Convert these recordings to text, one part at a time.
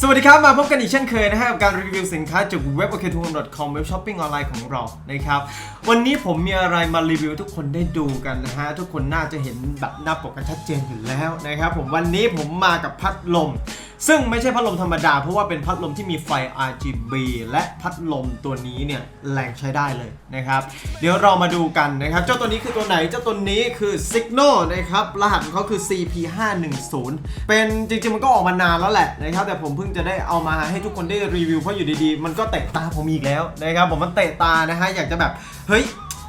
สวัสดีครับ มาพบกันอีกเช่นเคยนะฮะกับการรีวิวสินค้าจากเว็บ o k t o o m c o m เว็บช้อปปิ้งออนไลน์ของเรานะครับ วันนี้ผมมีอะไรมารีวิวทุกคนได้ดูกันนะฮะ ทุกคนน่าจะเห็นแบบหน้าปกกันชัดเจนอยู่แล้วนะครับผมวันนี้ผมมากับพัดลม ซึ่งไม่ใช่พัดลมธรรมดา เพราะว่าเป็นพัดลมที่มีไฟ RGB และพัดลมตัวนี้เนี่ยแรงใช้ได้เลยนะครับ เดี๋ยวเรามาดูกันนะครับ เจ้าตัวนี้คือตัวไหน เจ้าตัวนี้คือ Signal นะครับ รหัสของเขาคือ CP510 เป็นจริงๆมันก็ออกมานานแล้วแหละนะครับ แต่ผมเพิ่งจะได้เอามาให้ทุกคนได้รีวิวเพราะอยู่ดีๆ มันก็เตะตาผมอีกแล้วนะครับผมมันเตะตานะฮะอยากจะแบบเฮ้ย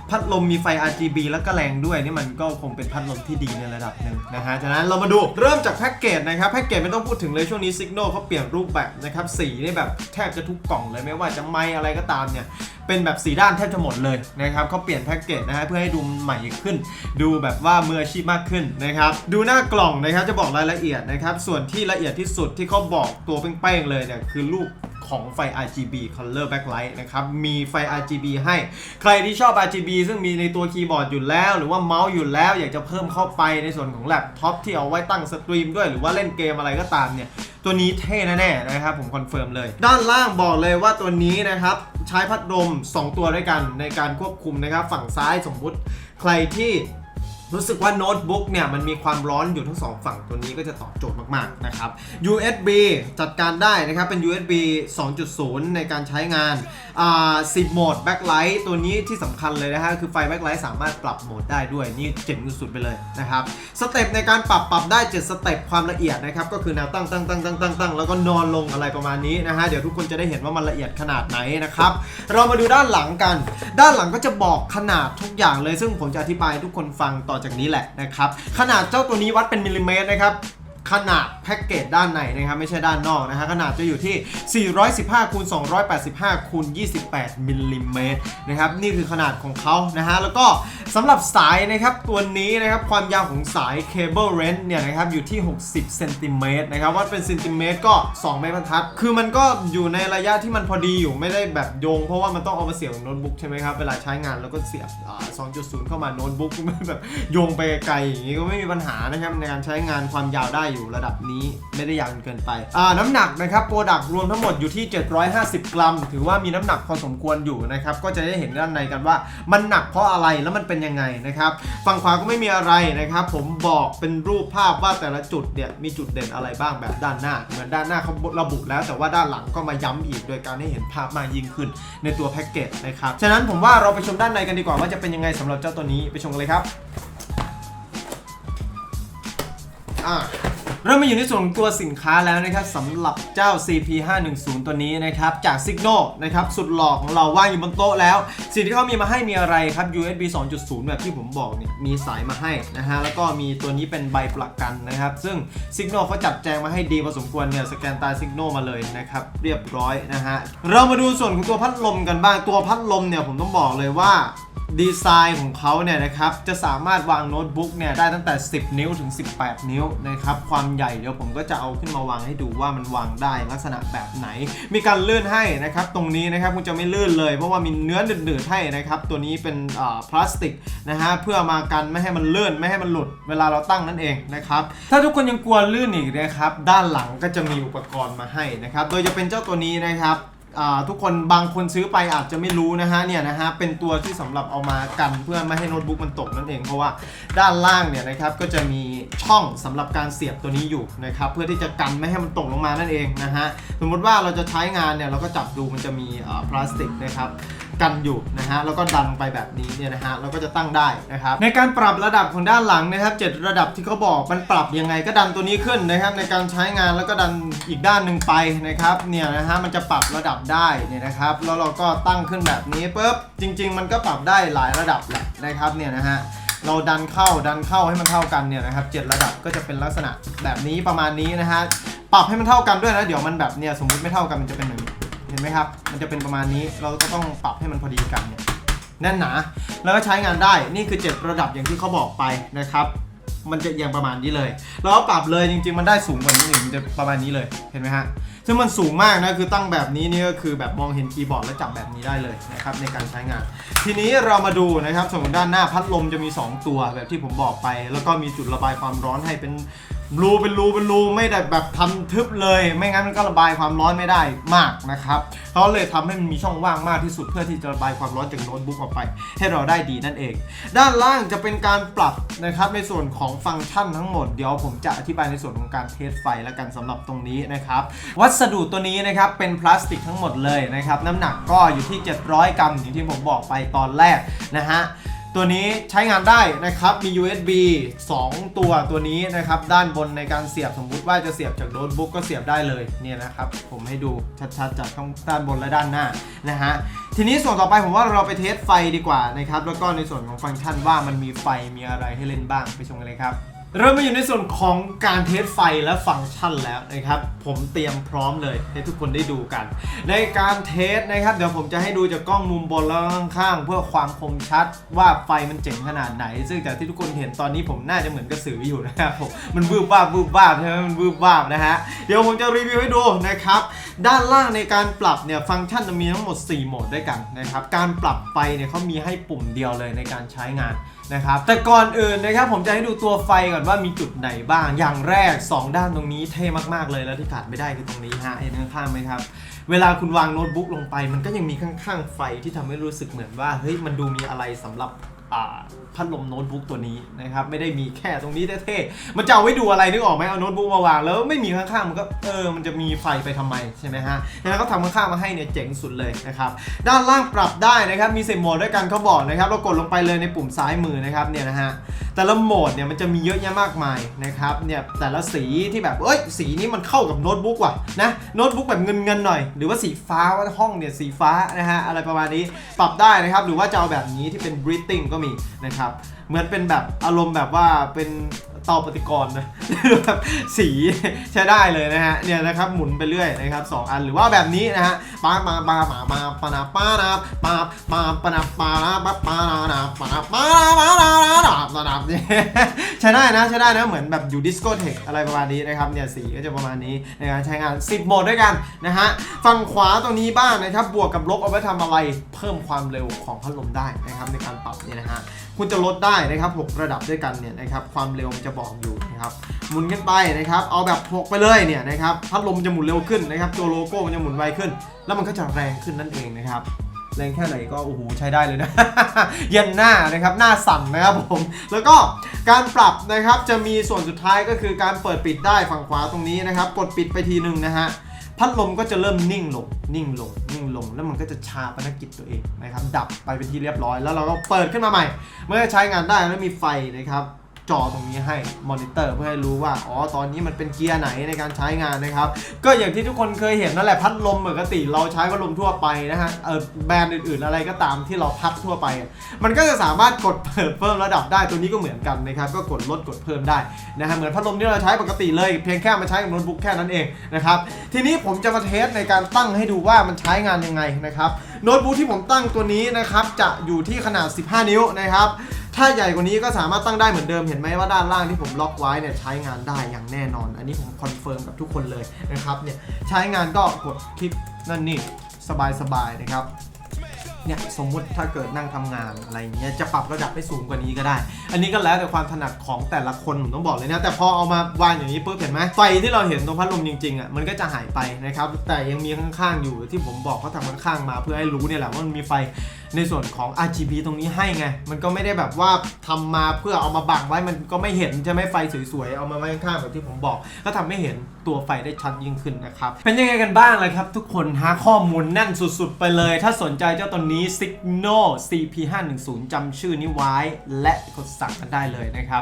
พัดลมมีไฟ RGB แล้วก็แรงด้วยนี่มันก็คงเป็นพัดลมที่ดีในระดับหนึ่งนะฮะฉะนั้นเรามาดูเริ่มจากแพ็กเกจนะครับแพ็กเกจไม่ต้องพูดถึงเลยช่วงนี้ Signal เขาเปลี่ยนรูปแบบนะครับสีนี่แบบแทบจะทุกกล่องเลยไม่ว่าจะไม้อะไรก็ตามเนี่ยเป็นแบบสีด้านแทบจะหมดเลยนะครับเขาเปลี่ยนแพ็กเกจนะฮะเพื่อให้ดูใหม่ขึ้น ดูแบบว่ามืออาชีพมากขึ้นนะครับดูหน้ากล่องนะครับจะบอกรายละเอียดนะครับส่วนที่ละเอียดที่สุดที่เขาบอกตัวเป้งๆเลยเนี่ยคือรูป ของไฟ RGB Color Backlight นะครับ มีไฟ RGB ให้ ใครที่ชอบ RGB ซึ่งมีในตัวคีย์บอร์ดอยู่แล้ว หรือว่าเมาส์อยู่แล้ว อยากจะเพิ่มเข้าไปในส่วนของแล็ปท็อปที่เอาไว้ตั้งสตรีมด้วย หรือว่าเล่นเกมอะไรก็ตามเนี่ย ตัวนี้เท่แน่ๆนะครับ ผมคอนเฟิร์มเลย ด้านล่างบอกเลยว่าตัวนี้นะครับ ใช้พัดลม2 ตัวด้วยกันในการควบคุมนะครับ ฝั่งซ้ายสมมุติใครที่ รู้สึกว่าโน้ตบุ๊กเนี่ยมันมีความร้อนอยู่ทั้งสองฝั่งตัวนี้ก็จะตอบโจทย์มากๆนะครับ USB จัดการได้นะครับเป็น USB 2.0 ในการใช้งานอ่า10โหมด backlight ตัวนี้ที่สำคัญเลยนะฮะคือไฟ backlight สามารถปรับโหมดได้ด้วยนี่เจ๋งสุดๆไปเลยนะครับสเต็ปในการปรับปรับได้ 7 สเต็ปความละเอียดนะครับก็คือแนวตั้งตั้งตั้งตั้งตั้งตั้งแล้วก็นอนลงอะไรประมาณนี้นะฮะเดี๋ยวทุกคนจะได้เห็นว่ามันละเอียดขนาดไหนนะครับเรามาดูด้านหลังกัน ด้านหลังก็จะบอกขนาดทุกอย่างเลยซึ่งผมจะอธิบายทุกคนฟังต่อจากนี้แหละนะครับ ขนาดเจ้าตัวนี้วัดเป็นมิลลิเมตรนะครับ ขนาดแพ็กเกจด้านในนะครับไม่ใช่ด้านนอกนะฮะขนาดจะอยู่ที่ 415คูณ285คูณ28มิลลิเมตรนะครับนี่คือขนาดของเขานะฮะแล้วก็สำหรับสายนะครับตัวนี้นะครับความยาวของสายเคเบิลเรนเนี่ยนะครับอยู่ที่ 60เซนติเมตรนะครับวัดเป็นเซนติเมตรก็ 2 ไม้บรรทัด คือมันก็อยู่ในระยะที่มันพอดีอยู่ไม่ได้แบบโยง เพราะว่ามันต้องเอามาเสียบโน้ตบุ๊กใช่ไหมครับเวลาใช้งานแล้วก็เสียบ2.0 เข้ามาโน้ตบุ๊กแบบโยงไปไกลอย่างนี้ก็ไม่มีปัญหานะครับในการใช้งานความยาวได้อยู่ระดับนี้ไม่ได้ยาวจนเกินไป อ่า น้ำหนักนะครับโปรดักรวมทั้งหมดอยู่ที่ 750 กรัม ถือว่ามีน้ำหนักพอสมควรอยู่นะครับ ก็จะได้เห็นด้านในกันว่ามันหนักเพราะอะไรแล้วมันเป็นยังไงนะครับ ฝั่งขวาก็ไม่มีอะไรนะครับ ผมบอกเป็นรูปภาพว่าแต่ละจุดเนี่ยมีจุดเด่นอะไรบ้างแบบด้านหน้า เหมือนด้านหน้าเขาระบุแล้วแต่ว่าด้านหลังก็มาย้ำอีก โดยการให้เห็นภาพมากยิ่งขึ้นในตัวแพ็กเกจนะครับ ฉะนั้นผมว่าเราไปชมด้านในกันดีกว่าว่าจะเป็นยังไงสำหรับเจ้าตัวนี้ไปชมกันเลยครับ อะ เริ่มมาอยู่ในส่วนของตัวสินค้าแล้วนะครับสำหรับเจ้า CP510 ตัวนี้นะครับจาก Signal นะครับสุดหล่อของเราว่างอยู่บนโต๊ะแล้ว สิ่งที่เขามีมาให้มีอะไรครับ USB 2.0 แบบที่ผมบอกเนี่ยมีสายมาให้นะฮะแล้วก็มีตัวนี้เป็นใบประกันนะครับ ซึ่ง Signal เขาจัดแจงมาให้ดีพอสมควรเนี่ยสแกนตา Signal มาเลยนะครับเรียบร้อยนะฮะเรามาดูส่วนของตัวพัดลมกันบ้างตัวพัดลมเนี่ยผมต้องบอกเลยว่า ดีไซน์ของเขาเนี่ยนะครับจะสามารถวางโน้ตบุ๊กเนี่ยได้ตั้งแต่ 10 นิ้วถึง 18 นิ้วนะครับความใหญ่เดี๋ยวผมก็จะเอาขึ้นมาวางให้ดูว่ามันวางได้ลักษณะแบบไหน มีการลื่นให้นะครับตรงนี้นะครับคุณจะไม่ลื่นเลย เพราะว่ามีเนื้อหนืดๆให้นะครับตัวนี้เป็นอ่าพลาสติกนะฮะเพื่อมากันไม่ให้มันเลื่อนไม่ให้มันหลุดเวลาเราตั้งนั่นเองนะครับถ้าทุกคนยังกลัวลื่นอีกนะครับด้านหลังก็จะมีอุปกรณ์มาให้นะครับโดยจะเป็นเจ้าตัวนี้นะครับ ทุกคนบางคนซื้อไปอาจจะไม่รู้นะฮะเนี่ยนะฮะเป็นตัวที่สำหรับเอามากันเพื่อไม่ให้โน้ตบุ๊กมันตกนั่นเองเพราะว่าด้านล่างเนี่ยนะครับก็จะมีช่องสำหรับการเสียบตัวนี้อยู่นะครับเพื่อที่จะกันไม่ให้มันตกลงมานั่นเองนะฮะสมมติว่าเราจะใช้งานเนี่ยเราก็จับดูมันจะมีพลาสติกนะครับ กันอยู่นะฮะแล้วก็ดันลงไปแบบนี้เนี่ยนะฮะเราก็จะตั้งได้นะครับในการปรับระดับของด้านหลังนะครับเจ็ดระดับที่เขาบอกมันปรับยังไงก็ดันตัวนี้ขึ้นนะครับ ในการใช้งานแล้วก็ดันอีกด้านหนึ่งไปนะครับเนี่ยนะฮะมันจะปรับระดับได้เนี่ยนะครับ แล้วเราก็ตั้งขึ้นแบบนี้ปุ๊บจริง ๆ มันก็ปรับได้หลายระดับแหละนะครับเนี่ยนะฮะเราดันเข้าดันเข้าให้มันเท่ากันเนี่ยนะครับเจ็ดระดับก็จะเป็นลักษณะแบบนี้ประมาณนี้นะฮะปรับให้มันเท่ากันด้วยนะเดี๋ยวมันแบบเนี่ยสมมุติไม่เท่ากันมันจะเป็นอย่างนี้ เห็นไหมครับ มันจะเป็นประมาณนี้ เราก็ต้องปรับให้มันพอดีกันเนี่ยแน่นหนา แล้วก็ใช้งานได้ นี่คือ 7 ระดับอย่างที่เขาบอกไปนะครับ มันจะเอียงประมาณนี้เลย แล้วก็ปรับเลยจริง ๆ มันได้สูงกว่านี้อีกมันจะประมาณนี้เลย เห็นไหมฮะ ซึ่งมันสูงมากนะ คือตั้งแบบนี้นี่ก็คือแบบมองเห็นคีย์บอร์ดแล้วจับแบบนี้ได้เลยนะครับในการใช้งาน ทีนี้เรามาดูนะครับส่วนของด้านหน้าพัดลมจะมี 2 ตัวแบบที่ผมบอกไป แล้วก็มีจุดระบายความร้อนให้เป็น รูเป็นรูเป็นรูไม่ได้แบบทำทึบเลย ไม่งั้นมันก็ระบายความร้อนไม่ได้มากนะครับเขาเลยทำให้มันมีช่องว่างมากที่สุดเพื่อที่จะระบายความร้อนจากโน้ตบุ๊กออกไป ให้เราได้ดีนั่นเอง ด้านล่างจะเป็นการปรับนะครับในส่วนของฟังก์ชันทั้งหมดเดี๋ยวผมจะอธิบายในส่วนของการเทสไฟแล้วกันสำหรับตรงนี้นะครับ วัสดุตัวนี้นะครับเป็นพลาสติกทั้งหมดเลยนะครับน้ำหนักก็อยู่ที่ 700 กรัมอย่างที่ผมบอกไปตอนแรกนะฮะ ตัวนี้ใช้งานได้นะครับ มี USB 2 ตัวตัวนี้นะครับ ด้านบนในการเสียบสมมุติว่าจะเสียบจากโน้ตบุ๊กก็เสียบได้เลยเนี่ยนะครับ ผมให้ดูชัดๆ จากทั้งด้านบนและด้านหน้านะฮะทีนี้ส่วนต่อไปผมว่าเราไปเทสไฟดีกว่านะครับ แล้วก็ในส่วนของฟังก์ชันว่ามันมีไฟมีอะไรให้เล่นบ้างไปชมกันเลยครับ เริ่มมาอยู่ในส่วนของการเทสไฟและฟังก์ชันแล้วนะครับ ผมเตรียมพร้อมเลยให้ทุกคนได้ดูกัน ในการเทสนะครับ เดี๋ยวผมจะให้ดูจากกล้องมุมบนแล้วข้างๆ เพื่อความคมชัดว่าไฟมันเจ๋งขนาดไหน ซึ่งจากที่ทุกคนเห็นตอนนี้ผมน่าจะเหมือนกระสืออยู่นะครับผมมันวืบวาบวืบวาบใช่ไหมมันวืบวาบนะฮะเดี๋ยวผมจะรีวิวให้ดูนะครับด้านล่างในการปรับเนี่ยฟังก์ชันจะมีทั้งหมด 4 โหมดด้วยกันนะครับการปรับไฟเนี่ยเขามีให้ปุ่มเดียวเลยในการใช้งาน นะครับแต่ก่อนอื่นนะครับผมจะให้ดูตัวไฟก่อนว่ามีจุดไหนบ้าง อย่างแรก 2 ด้านตรงนี้เท่มากๆเลยแล้วที่ขาดไม่ได้คือตรงนี้ฮะเห็นข้างๆไหมครับ เวลาคุณวางโน้ตบุ๊กลงไป มันก็ยังมีข้างๆไฟที่ทำให้รู้สึกเหมือนว่าเฮ้ยมันดูมีอะไรสำหรับ พัดลมโน้ตบุ๊กตัวนี้นะครับไม่ได้มีแค่ตรงนี้เท่ๆมันจะเอาไว้ดูอะไรนึกออกไหมเอาโน้ตบุ๊กมาวางแล้วไม่มีข้างๆมันก็เออมันจะมีไฟไปทำไมใช่ไหมฮะแล้วก็ทำข้างๆมาให้เนี่ยเจ๋งสุดเลยนะครับด้านล่างปรับได้นะครับมีเซมโหมดด้วยกันเขาบอกนะครับเรากดลงไปเลยในปุ่มซ้ายมือนะครับเนี่ยนะฮะ แต่ละโหมดเนี่ยมันจะมีเยอะแยะมากมายนะครับเนี่ยแต่ละสีที่แบบเอ้ยสีนี้มันเข้ากับโน้ตบุ๊กว่ะนะโน้ตบุ๊กแบบเงินเงินหน่อย หรือว่าสีฟ้าว่าห้องเนี่ยสีฟ้านะฮะอะไรประมาณนี้ปรับได้นะครับหรือว่าจะเอาแบบนี้ที่เป็น breathing ก็มีนะครับเหมือนเป็นแบบอารมณ์แบบว่าเป็น เตาปฏิกรณ์นะแบบสีใช้ได้เลยนะฮะเนี่ยนะครับหมุนไปเรื่อยนะครับสองอันหรือว่าแบบนี้นะฮะปามาปามามาปานาปานาปามาปานาปานาปาปานานาปานาปานาปานานานานานาเนี่ยใช้ได้นะใช้ได้นะเหมือนแบบอยู่ดิสโก้เทคอะไรประมาณนี้นะครับเนี่ยสีก็จะประมาณนี้ในการใช้งาน 10 โหมดด้วยกันนะฮะฝั่งขวาตรงนี้บ้างนะครับบวกกับลบเอาไว้ทำอะไรเพิ่มความเร็วของพัดลมได้นะครับในการปรับเนี่ยนะฮะ คุณจะลดได้นะครับ 6 ระดับด้วยกันเนี่ยนะครับความเร็วมันจะบอกอยู่นะครับหมุนขึ้นไปนะครับ เอาแบบ 6 ไปเลยเนี่ยนะครับพัดลมจะหมุนเร็วขึ้นนะครับตัวโลโก้มันจะหมุนไวขึ้น แล้วมันก็จะแรงขึ้นนั่นเองนะครับแรงแค่ไหนก็โอ้โหใช้ได้เลยนะ เย็นหน้านะครับหน้าสั่นนะครับผมแล้วก็การปรับนะครับจะมีส่วนสุดท้ายก็คือการเปิดปิดได้ฝั่งขวาตรงนี้นะครับ กดปิดไปทีหนึ่งนะฮะ พัดลมก็จะเริ่มนิ่งลง นิ่งลง นิ่งลง แล้วมันก็จะชาปนกิจตัวเองนะครับ ดับไปเป็นที่เรียบร้อย แล้วเราก็เปิดขึ้นมาใหม่ เมื่อใช้งานได้แล้วมีไฟนะครับ จอตรงนี้ให้มอนิเตอร์เพื่อให้รู้ว่า อ๋อ ตอนนี้มันเป็นเกียร์ไหนในการใช้งานนะครับ ก็อย่างที่ทุกคนเคยเห็นนั่นแหละพัดลมปกติเราใช้พัดลมทั่วไปนะฮะ เออแบรนด์อื่นๆ อะไรก็ตามที่เราพัดทั่วไป มันก็จะสามารถกดเปิดเพิ่มระดับได้ ตัวนี้ก็เหมือนกันนะครับ ก็กดลดกดเพิ่มได้นะฮะ เหมือนพัดลมที่เราใช้ปกติเลย เพียงแค่มาใช้กับโน้ตบุ๊กแค่นั้นเองนะครับ ทีนี้ผมจะมาเทสในการตั้งให้ดูว่ามันใช้งานยังไงนะครับ โน้ตบุ๊กที่ผมตั้งตัวนี้นะครับจะอยู่ที่ขนาด 15 นิ้วนะครับ ถ้าใหญ่กว่านี้ก็สามารถตั้งได้เหมือนเดิมเห็นไหมว่าด้านล่างที่ผมล็อกไว้เนี่ยใช้งานได้อย่างแน่นอน อันนี้ผมคอนเฟิร์มกับทุกคนเลยนะครับเนี่ยใช้งานก็กดคลิกนั่นนี่สบายๆนะครับเนี่ยสมมุติถ้าเกิดนั่งทำงานอะไรเงี้ยจะปรับระดับให้สูงกว่านี้ก็ได้ อันนี้ก็แล้วแต่ความถนัดของแต่ละคนผมต้องบอกเลยนะ แต่พอเอามาวางอย่างนี้ปุ๊บเห็นไหมไฟที่เราเห็นตรงพัดลมจริงๆอะมันก็จะหายไปนะครับแต่ยังมีข้างๆอยู่ที่ผมบอกเขาทำข้างๆมาเพื่อให้รู้เนี่ยแหละว่ามันมีไฟ ในส่วนของ RGB ตรงนี้ให้ไง มันก็ไม่ได้แบบว่าทำมาเพื่อเอามาบังไว้มันก็ไม่เห็นใช่ไหมไฟสวยๆ เอามาไว้ข้างๆแบบที่ผมบอก ก็ทำไม่เห็น ตัวไฟได้ชัดยิ่งขึ้นนะครับ เป็นยังไงกันบ้างเลยครับ ทุกคนหาข้อมูลแน่นสุดๆ ไปเลย ถ้าสนใจเจ้าตัวนี้ Signal CP510 จำชื่อนี้ไว้ และกดสั่งกันได้เลยนะครับ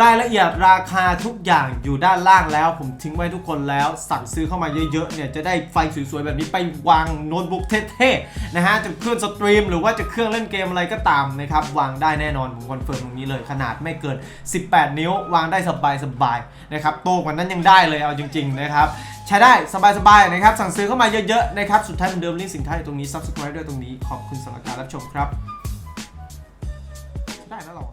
รายละเอียดราคาทุกอย่างอยู่ด้านล่างแล้ว ผมทิ้งไว้ทุกคนแล้วสั่งซื้อเข้ามาเยอะๆเนี่ยจะได้ไฟสวยๆ แบบนี้ไปวางโน้ตบุ๊กเท่ๆนะฮะจะเครื่องสตรีมหรือว่าจะเครื่องเล่นเกมอะไรก็ตามนะครับวางได้แน่นอนผมคอนเฟิร์มตรงนี้เลยขนาดไม่เกิน 18 นิ้ววางได้สบายๆนะครับโตกว่านั้นยังได้เลยเอาจริงๆนะครับใช้ได้สบายๆนะครับ สั่งซื้อเข้ามาเยอะๆนะครับ สุดท้ายเหมือนเดิมลิงก์สินค้าอยู่ตรงนี้ subscribe ด้วยตรงนี้ ขอบคุณสำหรับการรับชมครับ ได้แล้วหรอ